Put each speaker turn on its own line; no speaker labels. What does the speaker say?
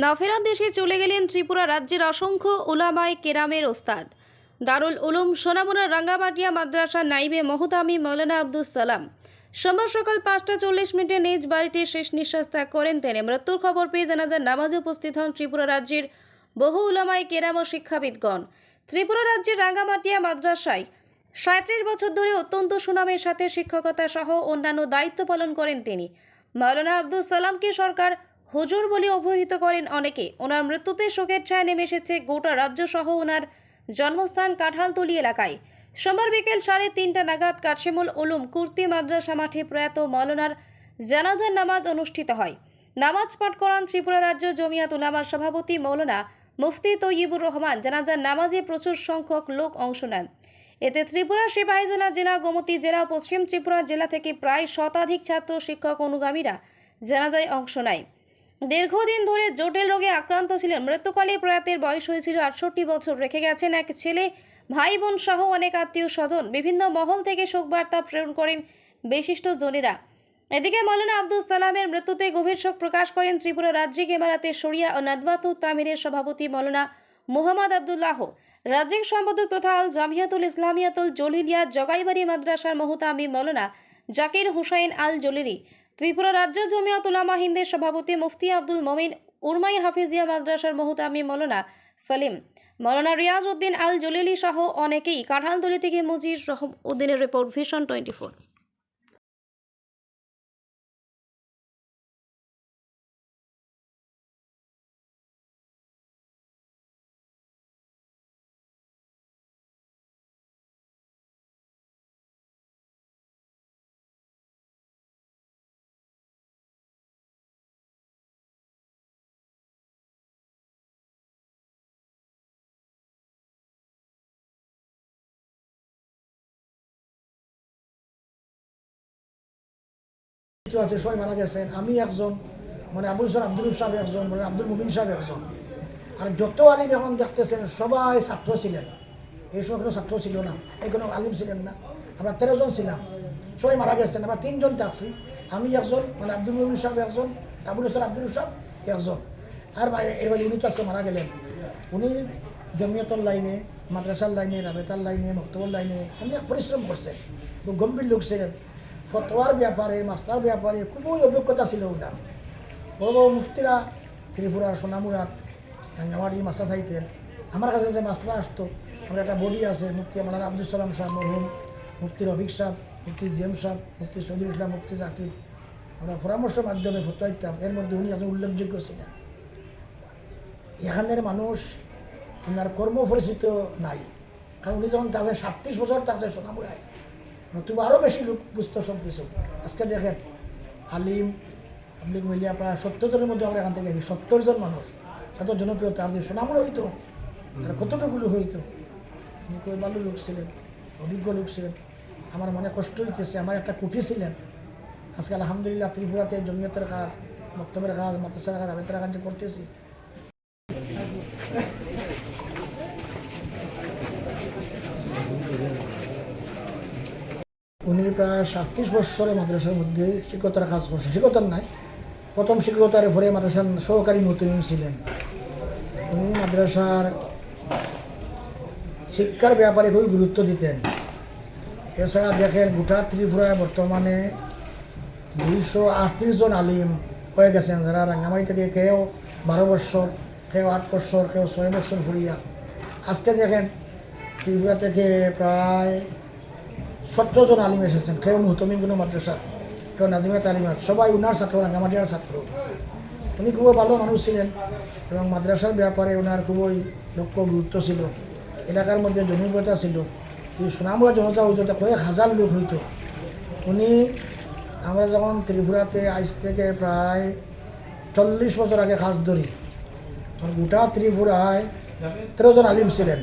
নাফেরাত দেশে চলে গেলেন ত্রিপুরা রাজ্যের অসংখ্য ওলামায় কেরামের ওস্তাদ। দারুল উলুম সোনামুনা রাঙ্গামাটিয়া মাদ্রাসা নাইবে মহতামি মৌলানা আব্দুল সালাম। সোমবার সকাল পাঁচটা চল্লিশ মিনিটে নিজ বাড়িতে শেষ নিঃশ্বাস ত্যাগ করেন তিনি। মৃত্যুর খবর পেয়ে জানাজার নামাজে উপস্থিত হন ত্রিপুরা রাজ্যের বহু উলামায় কেরাম ও শিক্ষাবিদগণ। ত্রিপুরা রাজ্যের রাঙ্গামাটিয়া মাদ্রাসায় সাঁত্রিশ বছর ধরে অত্যন্ত সুনামের সাথে শিক্ষকতা সহ অন্যান্য দায়িত্ব পালন করেন তিনি। মৌলানা আব্দুল সালামকে সরকার হুজুর বলে অভিহিত করেন অনেকে। ওনার মৃত্যুতে শোকের ছায়া নেমে এসেছে গোটা রাজ্য সহ ওনার জন্মস্থান কাঁঠালতলি এলাকায়। সোমবার বিকেল সাড়ে তিনটা নাগাদ কাশিমুল উলুম কুর্তি মাদ্রাসা মাঠে প্রয়াত মৌলানার জানাজার নামাজ অনুষ্ঠিত হয়। নামাজ পাঠ করান ত্রিপুরা রাজ্য জমিয়াত উলামার সভাপতি মৌলানা মুফতি তৈয়বুর রহমান। জানাজার নামাজে প্রচুর সংখ্যক লোক অংশ নেন। এতে ত্রিপুরা সিপাহীজলা জেলা গোমতী জেলা পশ্চিম ত্রিপুরা জেলা থেকে প্রায় শতাধিক ছাত্র শিক্ষক অনুগামীরা জানাজায় অংশ নেয়। দীর্ঘদিন ধরে জটিল রোগে আক্রান্ত ছিলেন। মৃত্যুকালে প্রয়াতের বয়স হয়েছিল আটষট্টি বছর। রেখে গেছেন এক ছেলে ভাই বোন সহ অনেক আত্মীয় স্বজন বিভিন্ন মহল থেকে শোকবার্তা প্রেরণ করেন বিশিষ্ট জনেরা। এদিকে মৌলানা আব্দুল সালামের মৃত্যুতে গভীর শোক প্রকাশ করেন ত্রিপুরা রাজ্যিক এমারাতে শরিয়া ও নাদওয়াতু তামিরের সভাপতি মৌলানা মোহাম্মদ আবদুল্লাহ। রাজ্যিক সম্পাদক তথা আল জামিয়াতুল ইসলামিয়াতুল জলিলিয়া জগাইবাড়ি মাদ্রাসার মহতামি মৌলানা জাকির হুসাইন আল জলিরি ত্রিপুরা রাজ্য জমিয়াত উলামা হিন্দের সভাপতি মুফতি আব্দুল মমিন, উরমাই হাফিজিয়া মাদ্রাসার মহতামি মলনা সালিম, মৌলানা রিয়াজ উদ্দিন আল জলিলি সহ অনেকেই কাঁঠালতলি থেকে মুজির রহম উদ্দিনের রিপোর্ট ভিশন টোয়েন্টি ফোর
মৃত্যু আছে, সবাই মারা গেছেন। আমি একজন মানে আবুল সাহেব আব্দুল সাহেব একজন মানে আব্দুল মুবিন সাহেব একজন। আর যত আলিম এখন দেখতেছেন, সবাই ছাত্র ছিলেন। এই সময় কোনো ছাত্র ছিল না, এই কোনো আলিম ছিলেন না। আমরা তেরোজন ছিলাম, সবাই মারা গেছেন। আমরা তিনজন থাকছি, আমি একজন মানে আব্দুল মুবিন সাহেব একজন আবুল হোসেন আব্দুল সাহেব একজন। আর বাইরে এর বাইরে উনি তো আজকে মারা গেলেন। উনি জমিয়তর লাইনে, মাদ্রাসার লাইনে, রাবেতার লাইনে মক্তবর লাইনে অনেক পরিশ্রম করছেন। গম্ভীর লোক ছিলেন। ফতোয়ার ব্যাপারে, মাস্টার ব্যাপারে খুবই অভিজ্ঞতা ছিল ওনার। বড় বড় মুফতিরা, ত্রিপুরা সোনামুরাত রাঙ্গামাটি, মাস্টার চাইতেন আমার কাছে যে মাস্টার আসতো, আমার একটা বডি আছে, মুফতি আমার আব্দুল সালাম সাহেব মরহুম, মুফতি রফিক সাহেব মুফতি জিএম সাহেব মুফতি শহীদুল ইসলাম, মুফতি জাকির। আমরা পরামর্শ মাধ্যমে ফতোয়া দিতাম, এর মধ্যে উনি একজন উল্লেখযোগ্য ছিলেন। এখানের মানুষ ওনার কর্ম পরিচিত নাই। কারণ উনি যখন তাকে সাতত্রিশ বছর তাকে সোনামুড়ায় নতুবা আরও বেশি লোক বুঝতো সব কিছু। আজকে দেখেন আলিম আপনি মিলিয়ে প্রায় সত্তর জনের মধ্যে আমরা এখান থেকে গেছি সত্তর জন মানুষ। এত জনপ্রিয়তা আর যদি সোনামুড়া হইতো। আর কতটুকুলো হইতো? উনি কই ভালো লোক ছিলেন অভিজ্ঞ লোক ছিলেন। আমার মনে কষ্ট হইতেছে আমার একটা কুঠি ছিলেন। আজকে আলহামদুলিল্লাহ ত্রিপুরাতে জমিয়তের কাজ বক্তব্যের কাজ মাদ্রাসার কাজ আবেতার কাজ করতেছি উনি প্রায় সাতত্রিশ বছরের মাদ্রাসার মধ্যে শিক্ষকতার কাজ করছেন। শিক্ষকতার নাই, প্রথম শিক্ষকতার পরে মাদ্রাসার সহকারী নতুন ছিলেন। উনি মাদ্রাসার শিক্ষার ব্যাপারে খুবই গুরুত্ব দিতেন। এছাড়া দেখেন গোটা ত্রিপুরায় বর্তমানে দুইশো আটত্রিশ জন আলিম হয়ে গেছেন। যারা রাঙ্গামারি থেকে কেউ বারো বৎসর কেউ আট বৎসর কেউ ছয় বৎসর ঘুরিয়া আজকে দেখেন ত্রিপুরা থেকে প্রায় সতেরো জন আলিম এসেছেন কেউ কোনো মাদ্রাসা কেউ নাজিমাত আলিমাত সবাই উনার ছাত্র রাঙ্গামাটিয়ার ছাত্র। উনি খুবই ভালো মানুষ ছিলেন এবং মাদ্রাসার ব্যাপারে ওনার খুবই লক্ষ্য, গুরুত্ব ছিল। এলাকার মধ্যে জমিবতা ছিল। এই সোনামুড়া জনতা হইতো কয়েক হাজার লোক হইতো। উনি আমরা যখন ত্রিপুরাতে আজ থেকে প্রায় চল্লিশ বছর আগে কাজ ধরি, তখন গোটা ত্রিপুরায় তেরো জন আলিম ছিলেন।